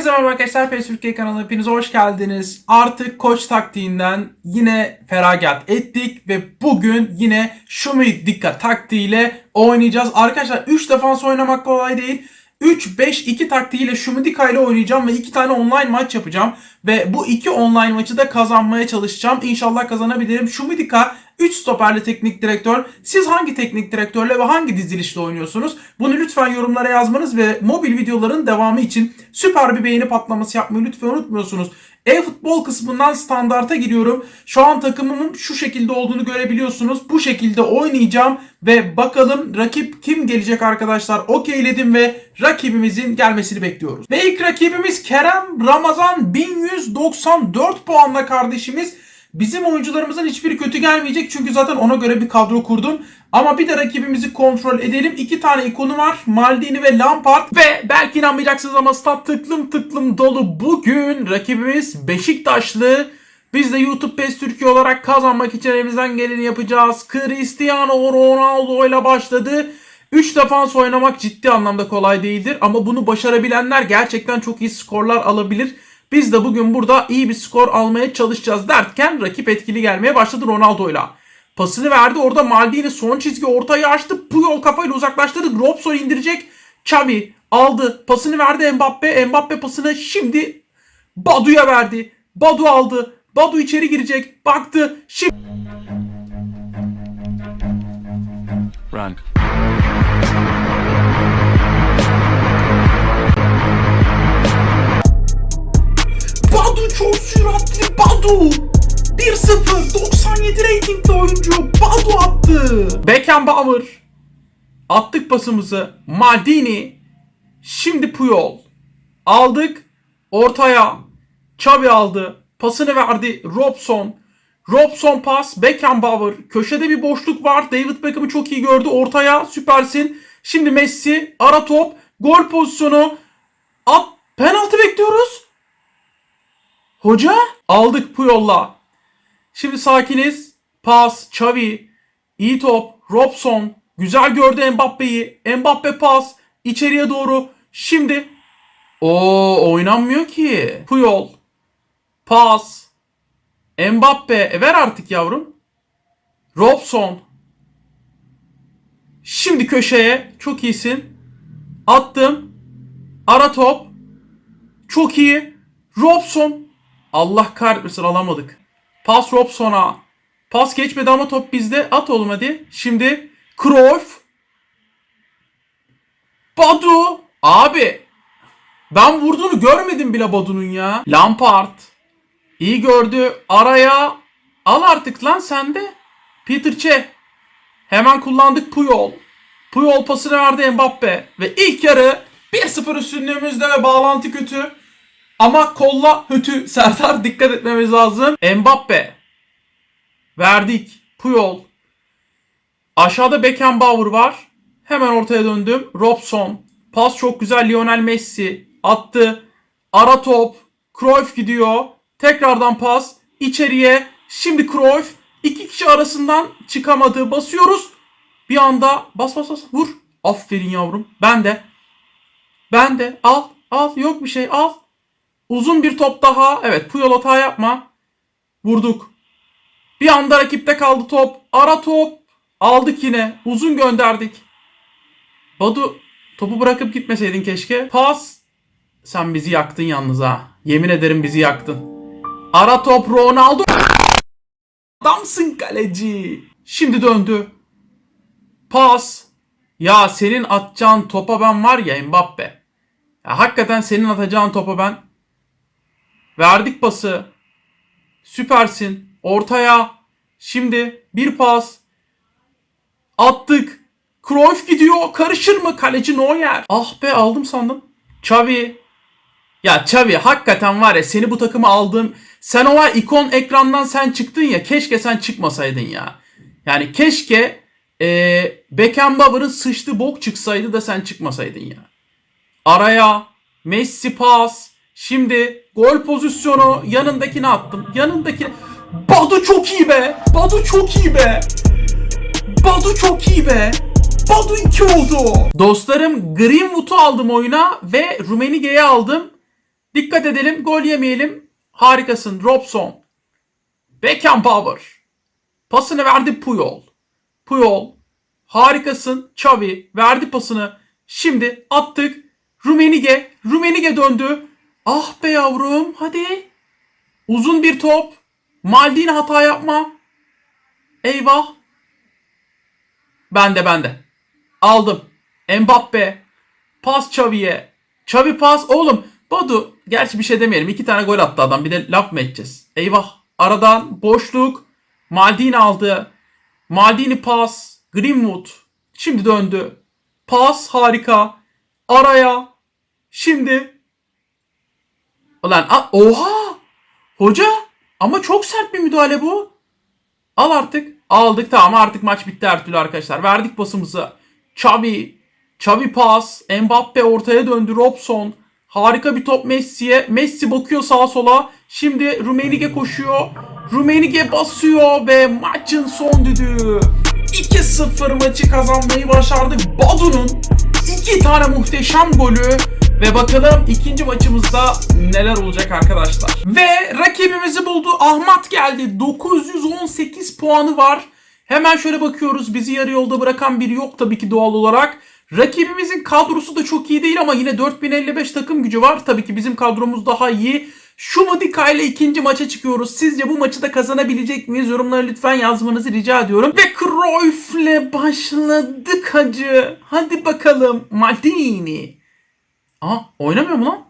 Herkese merhaba arkadaşlar. PES Türkiye kanalına hepiniz hoş geldiniz. Artık koç taktiğinden yine feragat ettik ve bugün yine Şumi dikkat taktiğiyle oynayacağız. Arkadaşlar 3 defans oynamak kolay değil. 3-5-2 taktiğiyle Şumidika ile oynayacağım ve 2 tane online maç yapacağım. Ve bu 2 online maçı da kazanmaya çalışacağım. İnşallah kazanabilirim. Şumidika 3 stoperli teknik direktör. Siz hangi teknik direktörle ve hangi dizilişle oynuyorsunuz? Bunu lütfen yorumlara yazmanız ve mobil videoların devamı için süper bir beğeni patlaması yapmayı lütfen unutmuyorsunuz. E-futbol kısmından standarta giriyorum. Şu an takımımın şu şekilde olduğunu görebiliyorsunuz. Bu şekilde oynayacağım ve bakalım rakip kim gelecek arkadaşlar. Okeyledim ve rakibimizin gelmesini bekliyoruz. Ve ilk rakibimiz Kerem Ramazan 1194 puanla kardeşimiz. Bizim oyuncularımızın hiçbiri kötü gelmeyecek çünkü zaten ona göre bir kadro kurdum. Ama bir de rakibimizi kontrol edelim. İki tane ikonu var. Maldini ve Lampard. Ve belki inanmayacaksınız ama stat tıklım tıklım dolu. Bugün rakibimiz Beşiktaşlı. Biz de YouTube PES Türkiye olarak kazanmak için elimizden geleni yapacağız. Cristiano Ronaldo ile başladı. 3 defans oynamak ciddi anlamda kolay değildir. Ama bunu başarabilenler gerçekten çok iyi skorlar alabilir. Biz de bugün burada iyi bir skor almaya çalışacağız derken rakip etkili gelmeye başladı Ronaldo'yla. Pasını verdi orada Maldini son çizgi ortayı açtı. Puyol kafayla uzaklaştırdı. Robson indirecek. Xavi aldı. Pasını verdi Mbappe. Mbappe pasını şimdi Badu'ya verdi. Badu aldı. Badu içeri girecek. Baktı. Şimdi Run. Badu. 1-0 97 ratingli oyuncu Badu attı. Beckenbauer. Attık pasımızı. Maldini. Şimdi Puyol. Aldık. Ortaya. Xavi aldı. Pasını verdi. Robson. Robson pas. Beckenbauer. Köşede bir boşluk var. David Beckham'ı çok iyi gördü. Ortaya. Süpersin. Şimdi Messi. Ara top. Gol pozisyonu. At. Penaltı bekliyoruz. Hoca aldık Puyol'la. Şimdi sakiniz. Pas, Xavi, iyi top, Robson, güzel gördü Mbappe'yi. Mbappe pas, içeriye doğru. Şimdi o oynanmıyor ki. Puyol, pas, Mbappe, e, ver artık yavrum. Robson. Şimdi köşeye, çok iyisin. Attım. Ara top. Çok iyi. Robson. Allah kahretmesin alamadık. Pas Robson'a. Pas geçmedi ama top bizde. At oğlum hadi. Şimdi Cruyff. Badu. Abi. Ben vurduğunu görmedim bile Badu'nun ya. Lampard. İyi gördü. Araya. Al artık lan sen de. Peter Cech. Hemen kullandık Puyol. Puyol pasını verdi Mbappe. Ve ilk yarı 1-0 üstünlüğümüzde ve bağlantı kötü. Ama kolla hötü Serdar dikkat etmemiz lazım. Mbappe. Verdik. Puyol. Aşağıda Beckenbauer var. Hemen ortaya döndüm. Robson. Pas çok güzel. Lionel Messi. Attı. Ara top. Cruyff gidiyor. Tekrardan pas. içeriye. Şimdi Cruyff. iki kişi arasından çıkamadı. Basıyoruz. Bir anda bas bas bas. Vur. Aferin yavrum. Ben de. Ben de. Al. Al. Yok bir şey. Al. Uzun bir top daha. Evet Puyol hata yapma. Vurduk. Bir anda rakipte kaldı top. Ara top. Aldık yine. Uzun gönderdik. Badu topu bırakıp gitmeseydin keşke. Pas. Sen bizi yaktın yalnız ha. Yemin ederim bizi yaktın. Ara top Ronaldo. Adamsın kaleci. Şimdi döndü. Pas. Ya senin atacağın topa ben var ya Mbappe. Ya hakikaten senin atacağın topa ben Verdik pası. Süpersin. Ortaya. Şimdi bir pas. Attık. Cruyff gidiyor. Karışır mı? Kaleci Neuer. Ah be aldım sandım. Xavi. Ya Xavi hakikaten var ya seni bu takıma aldığım sen o ikon ekrandan sen çıktın ya keşke sen çıkmasaydın ya. Yani keşke ee, Beckenbauer'ın sıçtı bok çıksaydı da sen çıkmasaydın ya. Araya Messi pas. Şimdi gol pozisyonu yanındakine attım. Yanındaki Badu çok iyi be. Badu çok iyi be. Badu çok iyi be. Badu 2 oldu. Dostlarım Greenwood'u aldım oyuna ve Rumenige'yi aldım. Dikkat edelim. Gol yemeyelim. Harikasın. Robson. Beckenbauer. Pasını verdi Puyol. Puyol. Harikasın. Xavi. Verdi pasını. Şimdi attık. Rumenige. Rumenige döndü. Ah be yavrum. Hadi. Uzun bir top. Maldini hata yapma. Eyvah. Bende bende. Aldım. Mbappe. Pas Xavi'ye. Xavi pas. Oğlum Badu. Gerçi bir şey demeyelim. İki tane gol attı adam. Bir de laf mı edeceğiz? Eyvah. Aradan boşluk. Maldini aldı. Maldini pas. Greenwood. Şimdi döndü. Pas harika. Araya. Şimdi. Ulan a- oha. Hoca. Ama çok sert bir müdahale bu. Al artık. Aldık tamam artık maç bitti her türlü arkadaşlar. Verdik pasımızı. Xavi. Xavi pas. Mbappe ortaya döndü. Robson. Harika bir top Messi'ye. Messi bakıyor sağa sola. Şimdi Rumenige koşuyor. Rumenige basıyor ve maçın son düdüğü. 2-0 maçı kazanmayı başardık. Badu'nun iki tane muhteşem golü. Ve bakalım ikinci maçımızda neler olacak arkadaşlar. Ve rakibimizi buldu. Ahmet geldi. 918 puanı var. Hemen şöyle bakıyoruz. Bizi yarı yolda bırakan biri yok tabii ki doğal olarak. Rakibimizin kadrosu da çok iyi değil ama yine 4055 takım gücü var. Tabii ki bizim kadromuz daha iyi. Şumudika ile ikinci maça çıkıyoruz. Sizce bu maçı da kazanabilecek miyiz? Yorumlara lütfen yazmanızı rica ediyorum. Ve Cruyff'le başladık hacı. Hadi bakalım. Maldini. Aa oynamıyor mu lan?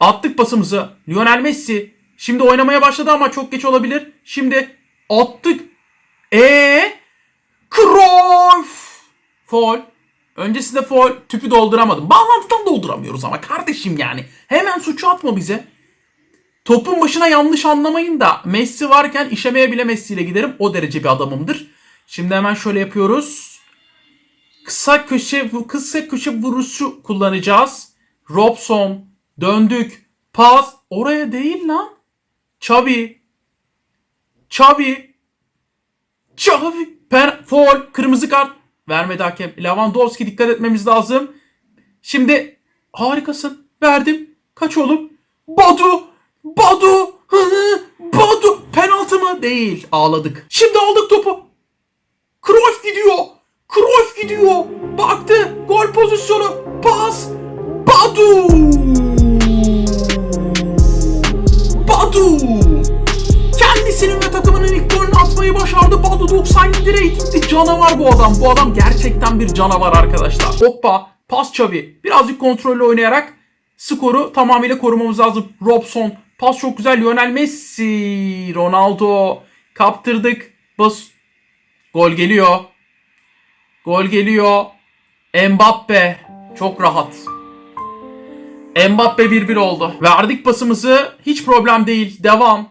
Attık pasımızı. Lionel Messi. Şimdi oynamaya başladı ama çok geç olabilir. Şimdi attık. Ee, Cruyff. Foul. Öncesinde foul. Tüpü dolduramadım. Bağlantıdan dolduramıyoruz ama kardeşim yani. Hemen suçu atma bize. Topun başına yanlış anlamayın da Messi varken işemeye bile Messi ile giderim. O derece bir adamımdır. Şimdi hemen şöyle yapıyoruz. Kısa köşe kısa köşe vuruşu kullanacağız. Robson döndük. Pas oraya değil lan. Xavi. Xavi. Xavi. Per foul kırmızı kart vermedi hakem. Lewandowski dikkat etmemiz lazım. Şimdi harikasın. Verdim. Kaç oğlum? Badu. Badu. Badu. Penaltı mı? Değil. Ağladık. Şimdi aldık topu. Cruyff gidiyor. Cruyff gidiyor. Baktı. Gol pozisyonu. Pas. Badu. Badu. Kendisinin ve takımının ilk golünü atmayı başardı. Badu 97 reytingli canavar bu adam. Bu adam gerçekten bir canavar arkadaşlar. Hoppa. Pas Xavi. Birazcık kontrollü oynayarak skoru tamamıyla korumamız lazım. Robson. Pas çok güzel. Lionel Messi. Ronaldo. Kaptırdık. Bas. Gol geliyor. Gol geliyor. Mbappe. Çok rahat. Mbappe 1-1 oldu. Verdik pasımızı. Hiç problem değil. Devam.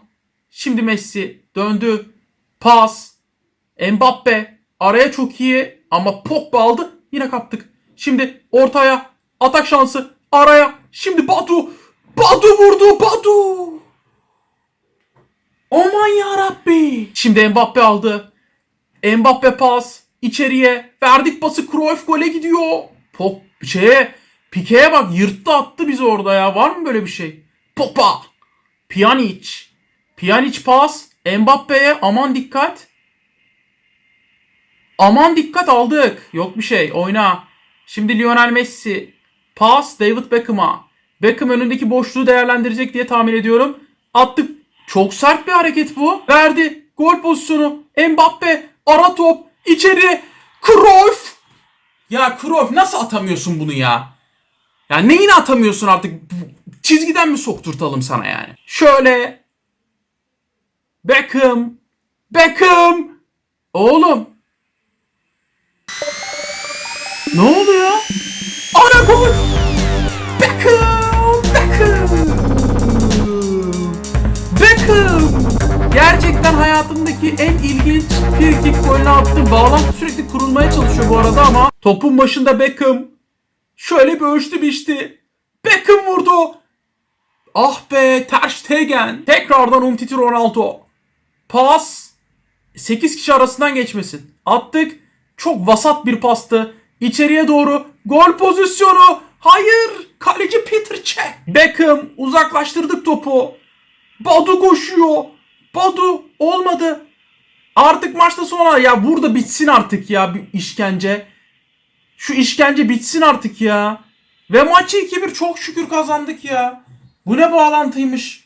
Şimdi Messi döndü. Pas. Mbappe. Araya çok iyi ama Pogba aldı. Yine kaptık. Şimdi ortaya. Atak şansı. Araya. Şimdi Batu. Batu vurdu. Batu. Aman ya Rabbi. Şimdi Mbappe aldı. Mbappe pas. İçeriye. Verdik pası. Cruyff gole gidiyor. Pop şeye. Pike'ye bak yırttı attı bizi orada ya. Var mı böyle bir şey? Popa. Pjanic. Pjanic pas. Mbappe'ye aman dikkat. Aman dikkat aldık. Yok bir şey. Oyna. Şimdi Lionel Messi. Pas David Beckham'a. Beckham önündeki boşluğu değerlendirecek diye tahmin ediyorum. Attık. Çok sert bir hareket bu. Verdi. Gol pozisyonu. Mbappe. Ara top. İçeri. Cruyff. Ya Cruyff nasıl atamıyorsun bunu ya? Ya neyini atamıyorsun artık? Çizgiden mi sokturtalım sana yani? Şöyle. Beckham. Beckham. Oğlum. Ne oluyor? Gerçekten hayatımdaki en ilginç free kick golünü attı. Bağlantı sürekli kurulmaya çalışıyor bu arada ama topun başında Beckham. Şöyle bir ölçtü biçti. Beckham vurdu. Ah be Ter Stegen. Tekrardan Umtiti Ronaldo. Pas. 8 kişi arasından geçmesin. Attık. Çok vasat bir pastı. İçeriye doğru. Gol pozisyonu. Hayır. Kaleci Peter Cech. Beckham uzaklaştırdık topu. Badu koşuyor. Badu olmadı. Artık maçta sona ya burada bitsin artık ya bir işkence. Şu işkence bitsin artık ya. Ve maçı 2-1 çok şükür kazandık ya. Bu ne bağlantıymış.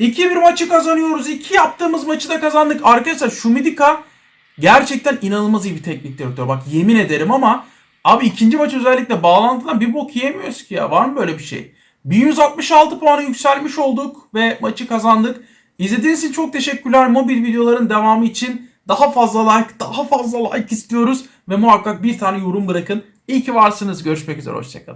2-1 maçı kazanıyoruz. 2 yaptığımız maçı da kazandık. Arkadaşlar Şumidika gerçekten inanılmaz iyi bir teknik direktör. Bak yemin ederim ama abi ikinci maç özellikle bağlantıdan bir bok yiyemiyoruz ki ya. Var mı böyle bir şey? 1166 puanı yükselmiş olduk ve maçı kazandık. İzlediğiniz için çok teşekkürler. Mobil videoların devamı için daha fazla like, daha fazla like istiyoruz. Ve muhakkak bir tane yorum bırakın. İyi ki varsınız. Görüşmek üzere. Hoşçakalın.